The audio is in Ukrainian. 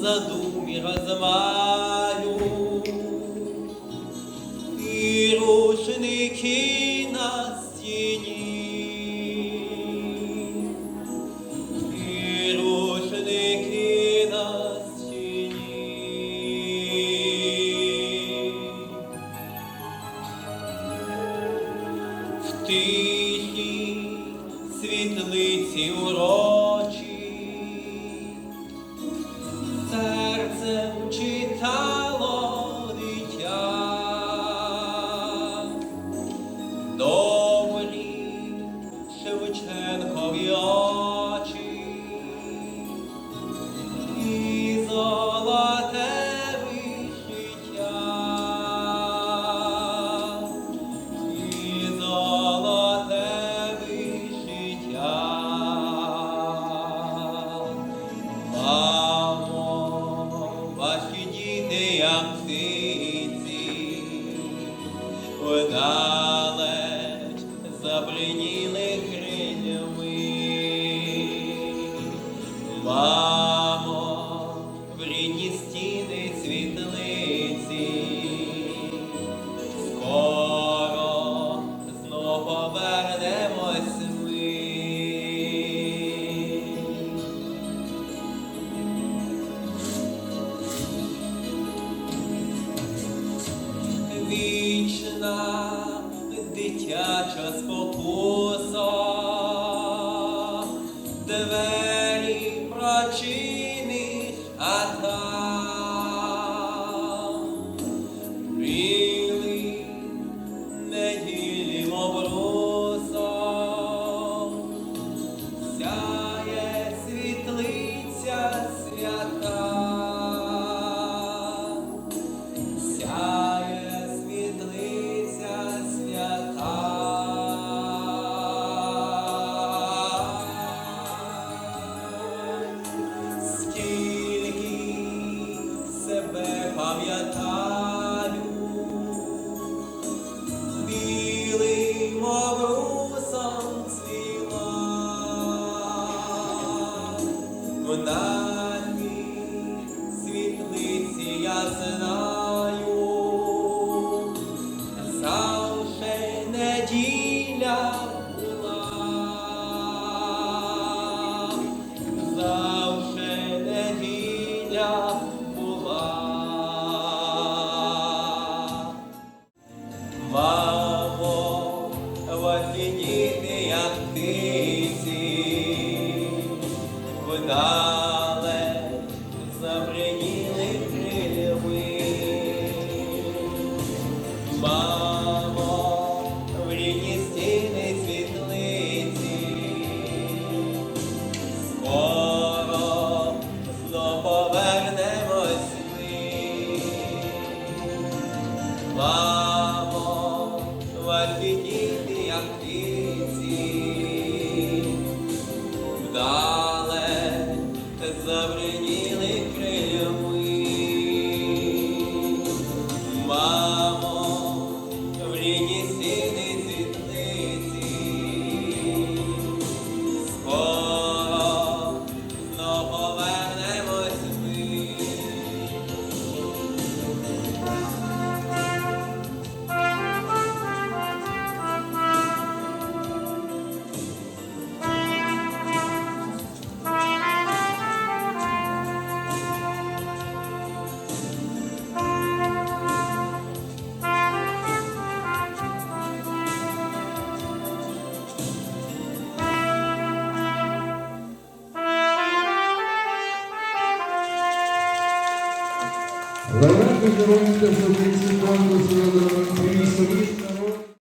задумі розмаю, і рушники на стіні, і рушники на стіні. В тихій світлиці урочі Шевченкові очі і золоте вишиття. Мамо, ваші діти, як птиці, вдалеч забриніли. Дитяча спокуса, двері прочини, а там В світлиці я знаю, завше неділя була, завше неділя Равенко Жероненко Садиться Конкурсу на Привісові